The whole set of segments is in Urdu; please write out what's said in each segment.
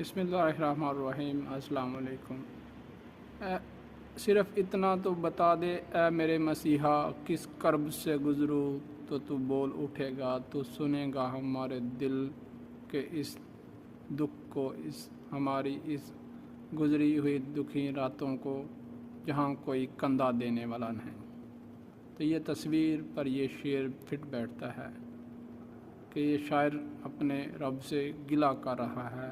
بسم اللہ الرحمن الرحیم، السلام علیکم۔ صرف اتنا تو بتا دے، اے میرے مسیحا، کس کرب سے گزروں تو تو بول اٹھے گا، تو سنے گا ہمارے دل کے اس دکھ کو، اس ہماری اس گزری ہوئی دکھی راتوں کو، جہاں کوئی کندھا دینے والا نہیں۔ تو یہ تصویر پر یہ شعر فٹ بیٹھتا ہے کہ یہ شاعر اپنے رب سے گلا کر رہا ہے۔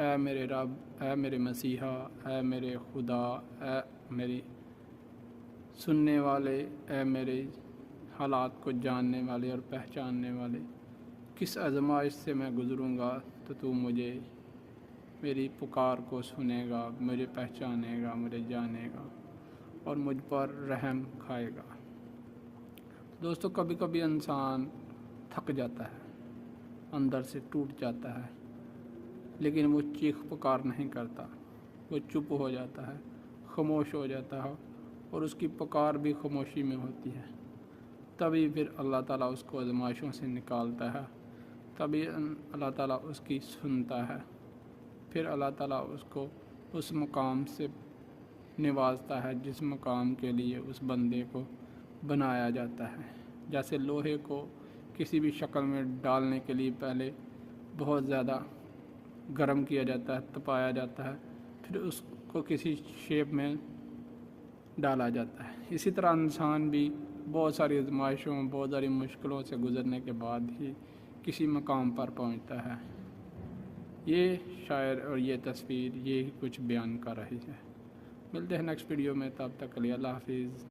اے میرے رب، اے میرے مسیحا، اے میرے خدا، اے میری سننے والے، اے میرے حالات کو جاننے والے اور پہچاننے والے، کس آزمائش سے میں گزروں گا تو تو مجھے میری پکار کو سنے گا، مجھے پہچانے گا، مجھے جانے گا اور مجھ پر رحم کھائے گا۔ دوستو، کبھی کبھی انسان تھک جاتا ہے، اندر سے ٹوٹ جاتا ہے۔ لیکن وہ چیخ پکار نہیں کرتا، وہ چپ ہو جاتا ہے، خاموش ہو جاتا ہے اور اس کی پکار بھی خاموشی میں ہوتی ہے۔ تبھی پھر اللہ تعالیٰ اس کو آزمائشوں سے نکالتا ہے، تبھی اللہ تعالیٰ اس کی سنتا ہے۔ پھر اللہ تعالیٰ اس کو اس مقام سے نوازتا ہے، جس مقام کے لیے اس بندے کو بنایا جاتا ہے۔ جیسے لوہے کو کسی بھی شکل میں ڈالنے کے لیے پہلے بہت زیادہ گرم کیا جاتا ہے، تپایا جاتا ہے، پھر اس کو کسی شیپ میں ڈالا جاتا ہے۔ اسی طرح انسان بھی بہت ساری آزمائشوں، بہت ساری مشکلوں سے گزرنے کے بعد ہی کسی مقام پر پہنچتا ہے۔ یہ شاعر اور یہ تصویر، یہ کچھ بیان کر رہی ہے۔ ملتے ہیں نیکسٹ ویڈیو میں، تب تک کے لیے اللہ حافظ۔